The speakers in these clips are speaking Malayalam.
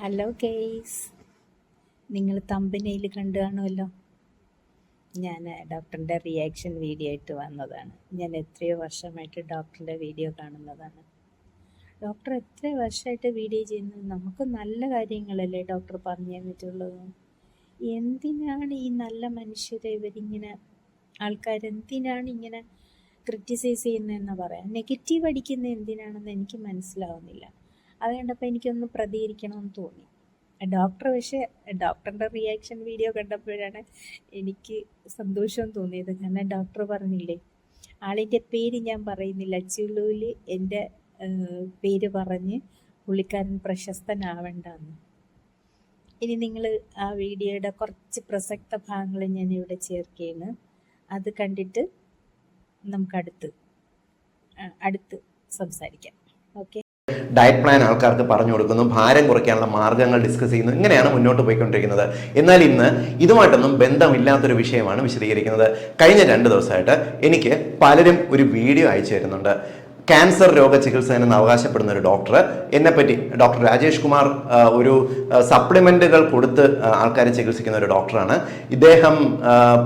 ഹലോ കേസ് നിങ്ങൾ തമ്പനയിൽ കണ്ടു കാണുമല്ലോ? ഞാൻ ഡോക്ടറിന്റെ റിയാക്ഷൻ വീഡിയോ ആയിട്ട് വന്നതാണ്. ഞാൻ എത്രയോ വർഷമായിട്ട് ഡോക്ടറിന്റെ വീഡിയോ കാണുന്നതാണ്. ഡോക്ടർ എത്ര വർഷമായിട്ട് വീഡിയോ ചെയ്യുന്നത്? നമുക്ക് നല്ല കാര്യങ്ങളല്ലേ ഡോക്ടർ പറഞ്ഞു തന്നിട്ടുള്ളത്? എന്തിനാണ് ഈ നല്ല മനുഷ്യരെ ഇവരിങ്ങനെ ആൾക്കാരെന്തിനാണ് ഇങ്ങനെ ക്രിറ്റിസൈസ് ചെയ്യുന്നതെന്ന് പറയാം? നെഗറ്റീവ് അടിക്കുന്നത് എന്തിനാണെന്ന് എനിക്ക് മനസ്സിലാവുന്നില്ല. അത് കണ്ടപ്പോൾ എനിക്കൊന്ന് പ്രതികരിക്കണമെന്ന് തോന്നി. ഡോക്ടർ പക്ഷേ ഡോക്ടറിന്റെ റിയാക്ഷൻ വീഡിയോ കണ്ടപ്പോഴാണ് എനിക്ക് സന്തോഷം തോന്നിയത്. കാരണം ഡോക്ടർ പറഞ്ഞില്ലേ ആളിന്റെ പേര് ഞാൻ പറയുന്നില്ല. ചുളുവിൽ എന്റെ പേര് പറഞ്ഞ് പുള്ളിക്കാരൻ പ്രശസ്തനാവണ്ടെന്ന്. ഇനി നിങ്ങൾ ആ വീഡിയോയുടെ കുറച്ച് പ്രസക്ത ഭാഗങ്ങൾ ഞാൻ ഇവിടെ ചേർക്കുകയാണ്. അത് കണ്ടിട്ട് നമുക്ക് അടുത്ത് ആ, അടുത്ത് സംസാരിക്കാം. ഓക്കെ? ഡയറ്റ് പ്ലാൻ ആൾക്കാർക്ക് പറഞ്ഞു കൊടുക്കുന്നു ഭാരം കുറയ്ക്കാനുള്ള മാർഗങ്ങൾ ഡിസ്കസ് ചെയ്യുന്നു ഇങ്ങനെയാണ് മുന്നോട്ട് പോയിക്കൊണ്ടിരിക്കുന്നത്. എന്നാൽ ഇന്ന് ഇതുമായിട്ടൊന്നും ബന്ധമില്ലാത്തൊരു വിഷയമാണ് വിശദീകരിക്കുന്നത്. കഴിഞ്ഞ രണ്ട് ദിവസമായിട്ട് എനിക്ക് പലരും ഒരു വീഡിയോ അയച്ചു തരുന്നുണ്ട്. ക്യാൻസർ രോഗ ചികിത്സ എന്ന് അവകാശപ്പെടുന്ന ഒരു ഡോക്ടർ എന്നെപ്പറ്റി ഡോക്ടർ രാജേഷ് കുമാർ ഒരു സപ്ലിമെന്റുകൾ കൊടുത്ത് ആൾക്കാരെ ചികിത്സിക്കുന്ന ഒരു ഡോക്ടറാണ്. ഇദ്ദേഹം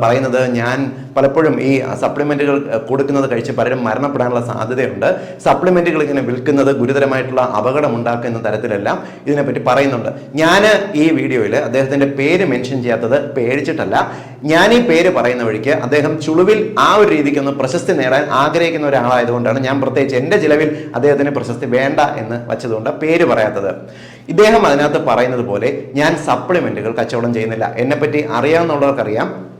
പറയുന്നത് ഞാൻ പലപ്പോഴും ഈ സപ്ലിമെന്റുകൾ കൊടുക്കുന്നത് കഴിച്ച് പലരും മരണപ്പെടാനുള്ള സാധ്യതയുണ്ട്. സപ്ലിമെന്റുകൾ ഇങ്ങനെ വിൽക്കുന്നത് ഗുരുതരമായിട്ടുള്ള അപകടം ഉണ്ടാക്കുന്ന തരത്തിലെല്ലാം ഇതിനെപ്പറ്റി പറയുന്നുണ്ട്. ഞാൻ ഈ വീഡിയോയിൽ അദ്ദേഹത്തിന്റെ പേര് മെൻഷൻ ചെയ്യാത്തത് പേടിച്ചിട്ടല്ല. ഞാൻ ഈ പേര് പറയുന്ന വഴിക്ക് അദ്ദേഹം ചുളുവിൽ ആ ഒരു രീതിക്ക് ഒന്ന് പ്രശസ്തി നേടാൻ ആഗ്രഹിക്കുന്ന ഒരാളായതുകൊണ്ടാണ് ഞാൻ പ്രത്യേകിച്ച് എന്റെ ചിലവിൽ അദ്ദേഹത്തിന് പ്രശസ്തി വേണ്ട എന്ന് വച്ചതുകൊണ്ട് പേര് പറയാത്തത്. ഇദ്ദേഹം അതിനകത്ത് പറയുന്നത് പോലെ ഞാൻ സപ്ലിമെന്റുകൾ കച്ചവടം ചെയ്യുന്നില്ല. എന്നെപ്പറ്റി അറിയാവുന്നവർക്കറിയാം.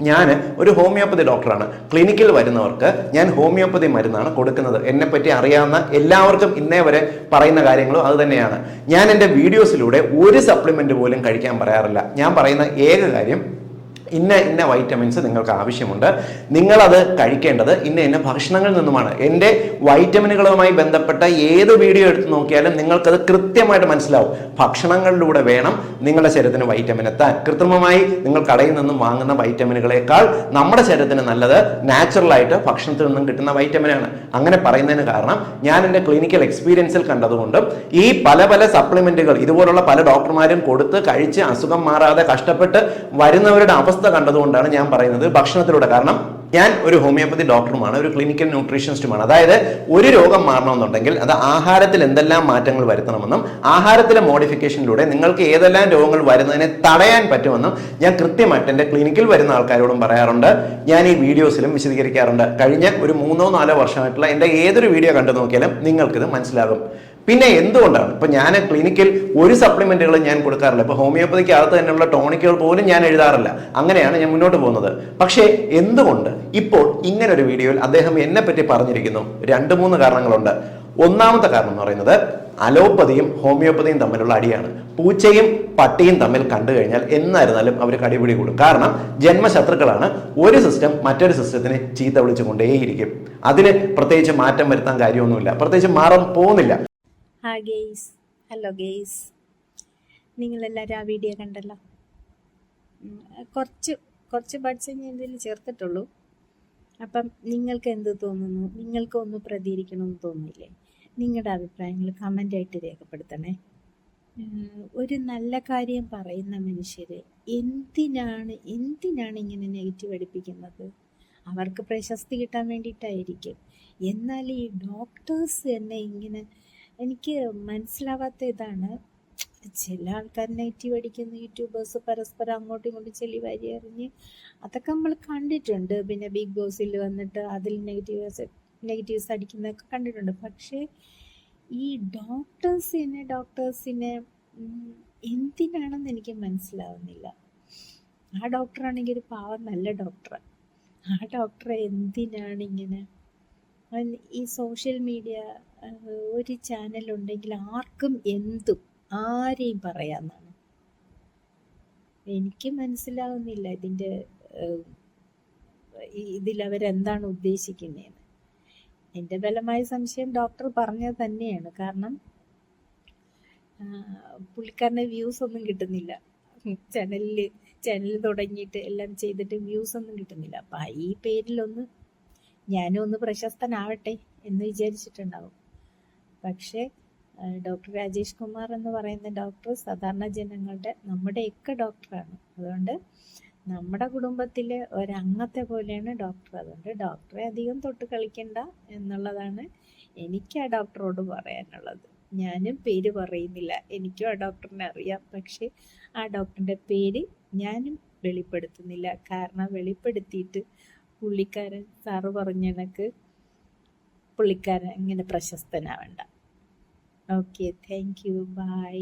ഞാൻ ഒരു ഹോമിയോപ്പതി ഡോക്ടറാണ്. ക്ലിനിക്കിൽ വരുന്നവർക്ക് ഞാൻ ഹോമിയോപ്പതി മരുന്നാണ് കൊടുക്കുന്നത്. എന്നെപ്പറ്റി അറിയാവുന്ന എല്ലാവർക്കും ഇന്നേ വരെ പറയുന്ന കാര്യങ്ങളും അത് തന്നെയാണ്. ഞാൻ എന്റെ വീഡിയോസിലൂടെ ഒരു സപ്ലിമെന്റ് പോലും കഴിക്കാൻ പറയാറില്ല. ഞാൻ പറയുന്ന ഏക കാര്യം ഇന്ന ഇന്ന വൈറ്റമിൻസ് നിങ്ങൾക്ക് ആവശ്യമുണ്ട്. നിങ്ങളത് കഴിക്കേണ്ടത് ഇന്ന ഇന്ന ഭക്ഷണങ്ങളിൽ നിന്നുമാണ്. എന്റെ വൈറ്റമിനുകളുമായി ബന്ധപ്പെട്ട ഏത് വീഡിയോ എടുത്ത് നോക്കിയാലും നിങ്ങൾക്കത് കൃത്യമായിട്ട് മനസ്സിലാവും. ഭക്ഷണങ്ങളിലൂടെ വേണം നിങ്ങളുടെ ശരീരത്തിന് വൈറ്റമിൻ എത്താൻ. കൃത്രിമമായി നിങ്ങൾ കടയിൽ നിന്നും വാങ്ങുന്ന വൈറ്റമിനുകളേക്കാൾ നമ്മുടെ ശരീരത്തിന് നല്ലത് നാച്ചുറലായിട്ട് ഭക്ഷണത്തിൽ നിന്നും കിട്ടുന്ന വൈറ്റമിനാണ് അങ്ങനെ പറയുന്നതിന് കാരണം ഞാൻ എന്റെ ക്ലിനിക്കൽ എക്സ്പീരിയൻസിൽ കണ്ടതുകൊണ്ടും ഈ പല പല സപ്ലിമെന്റുകൾ ഇതുപോലുള്ള പല ഡോക്ടർമാരും കൊടുത്ത് കഴിച്ച് അസുഖം മാറാതെ കഷ്ടപ്പെട്ട് വരുന്നവരുടെ അവസ്ഥ കണ്ടതുകൊണ്ടാണ് ഞാൻ പറയുന്നത് ഭക്ഷണത്തിലൂടെ. കാരണം ഞാൻ ഒരു ഹോമിയോപ്പതി ഡോക്ടറുമാണ് ഒരു ക്ലിനിക്കൽ ന്യൂട്രീഷനിസ്റ്റുമാണ്. അതായത് ഒരു രോഗം മാറണമെന്നുണ്ടെങ്കിൽ അത് ആഹാരത്തിൽ എന്തെല്ലാം മാറ്റങ്ങൾ വരുത്തണമെന്നും ആഹാരത്തിലെ മോഡിഫിക്കേഷനിലൂടെ നിങ്ങൾക്ക് ഏതെല്ലാം രോഗങ്ങൾ വരുന്നതിനെ തടയാൻ പറ്റുമെന്നും ഞാൻ കൃത്യമായിട്ട് എന്റെ ക്ലിനിക്കിൽ വരുന്ന ആൾക്കാരോടും പറയാറുണ്ട്. ഞാൻ ഈ വീഡിയോസിലും വിശദീകരിക്കാറുണ്ട്. കഴിഞ്ഞ ഒരു മൂന്നോ നാലോ വർഷമായിട്ടുള്ള എന്റെ ഏതൊരു വീഡിയോ കണ്ടു നോക്കിയാലും നിങ്ങൾക്കിത് മനസ്സിലാകും. പിന്നെ എന്തുകൊണ്ടാണ്? ഇപ്പൊ ഞാൻ ക്ലിനിക്കിൽ ഒരു സപ്ലിമെന്റുകൾ ഞാൻ കൊടുക്കാറില്ല. ഇപ്പൊ ഹോമിയോപ്പതിക്ക് അകത്ത് തന്നെയുള്ള ടോണിക്കുകൾ പോലും ഞാൻ എഴുതാറില്ല. അങ്ങനെയാണ് ഞാൻ മുന്നോട്ട് പോകുന്നത്. പക്ഷേ എന്തുകൊണ്ട് ഇപ്പോൾ ഇങ്ങനെ ഒരു വീഡിയോയിൽ അദ്ദേഹം എന്നെ പറ്റി പറഞ്ഞിരിക്കുന്നു? രണ്ട് മൂന്ന് കാരണങ്ങളുണ്ട്. ഒന്നാമത്തെ കാരണം എന്ന് പറയുന്നത് അലോപ്പതിയും ഹോമിയോപ്പതിയും തമ്മിലുള്ള അടിയാണ്. പൂച്ചയും പട്ടിയും തമ്മിൽ കണ്ടു കഴിഞ്ഞാൽ എന്നായിരുന്നാലും അവർ കടിപിടി കൂടും. കാരണം ജന്മശത്രുക്കളാണ്. ഒരു സിസ്റ്റം മറ്റൊരു സിസ്റ്റത്തിന് ചീത്ത വിളിച്ചു കൊണ്ടേയിരിക്കും അതിന് പ്രത്യേകിച്ച് മാറ്റം വരുത്താൻ കാര്യമൊന്നുമില്ല. പ്രത്യേകിച്ച് മാറാൻ പോകുന്നില്ല. ഹാ ഗെയ്സ്. Hello guys. നിങ്ങളെല്ലാവരും ആ വീഡിയോ കണ്ടല്ലോ? കുറച്ച് കുറച്ച് ബഡ്സ് ഞാൻ ഇതിൽ ചേർത്തിട്ടുള്ളൂ. അപ്പം നിങ്ങൾക്ക് എന്ത് തോന്നുന്നു? നിങ്ങൾക്ക് ഒന്ന് പ്രതികരിക്കണമെന്ന് തോന്നില്ലേ നിങ്ങളുടെ അഭിപ്രായങ്ങൾ കമന്റായിട്ട് രേഖപ്പെടുത്തണേ. ഒരു നല്ല കാര്യം പറയുന്ന മനുഷ്യർ എന്തിനാണ് എന്തിനാണ് ഇങ്ങനെ നെഗറ്റീവ് അടിപ്പിക്കുന്നത്? അവർക്ക് പ്രശസ്തി കിട്ടാൻ വേണ്ടിയിട്ടായിരിക്കും. എന്നാൽ ഈ ഡോക്ടേഴ്സ് തന്നെ ഇങ്ങനെ എനിക്ക് മനസ്സിലാവാത്ത ഇതാണ്. ചില ആൾക്കാർ നെഗറ്റീവ് അടിക്കുന്ന യൂട്യൂബേഴ്സ് പരസ്പരം അങ്ങോട്ടും ഇങ്ങോട്ടും ചെല്ലി വാരി എറിഞ്ഞ് അതൊക്കെ നമ്മൾ കണ്ടിട്ടുണ്ട്. പിന്നെ ബിഗ് ബോസിൽ വന്നിട്ട് അതിൽ നെഗറ്റീവ്സ് നെഗറ്റീവ്സ് അടിക്കുന്നതൊക്കെ കണ്ടിട്ടുണ്ട്. പക്ഷേ ഈ ഡോക്ടേഴ്സിനെ ഡോക്ടേഴ്സിനെ എന്തിനാണെന്ന് എനിക്ക് മനസ്സിലാവുന്നില്ല. ആ ഡോക്ടറാണെങ്കിൽ ഒരു പാവം നല്ല ഡോക്ടർ ആ. ഡോക്ടറെ എന്തിനാണ് ഇങ്ങനെ ഈ സോഷ്യൽ മീഡിയ ഒരു ചാനൽ ഉണ്ടെങ്കിൽ ആർക്കും എന്തും ആരെയും പറയാമെന്നാണ് എനിക്ക് മനസ്സിലാവുന്നില്ല ഇതിന്റെ ഇതിലവരെന്താണ് ഉദ്ദേശിക്കുന്നതെന്ന് എന്റെ ബലമായ സംശയം ഡോക്ടർ പറഞ്ഞത് തന്നെയാണ്. കാരണം പുള്ളിക്കാരന് വ്യൂസ് ഒന്നും കിട്ടുന്നില്ല. ചാനലിൽ ചാനൽ തുടങ്ങിയിട്ട് എല്ലാം ചെയ്തിട്ട് വ്യൂസ് ഒന്നും കിട്ടുന്നില്ല. അപ്പം ഈ പേരിലൊന്ന് ഞാനും ഒന്ന് പ്രശസ്തനാവട്ടെ എന്ന് വിചാരിച്ചിട്ടുണ്ടാവും. പക്ഷേ ഡോക്ടർ രാജേഷ് കുമാർ എന്ന് പറയുന്ന ഡോക്ടർ സാധാരണ ജനങ്ങളുടെ നമ്മുടെയൊക്കെ ഡോക്ടറാണ്. അതുകൊണ്ട് നമ്മുടെ കുടുംബത്തിലെ ഒരംഗത്തെ പോലെയാണ് ഡോക്ടർ. അതുകൊണ്ട് ഡോക്ടറെ അധികം തൊട്ട് കളിക്കണ്ട എന്നുള്ളതാണ് എനിക്ക് ആ ഡോക്ടറോട് പറയാനുള്ളത്. ഞാനും പേര് പറയുന്നില്ല. എനിക്കും ആ ഡോക്ടറിനെ അറിയാം. പക്ഷേ ആ ഡോക്ടറിന്റെ പേര് ഞാനും വെളിപ്പെടുത്തുന്നില്ല. കാരണം വെളിപ്പെടുത്തിയിട്ട് പുള്ളിക്കാരൻ സാറ് പറഞ്ഞ കണക്ക് പുള്ളിക്കാരൻ ഇങ്ങനെ പ്രശസ്തനാവണ്ട. Okay thank you bye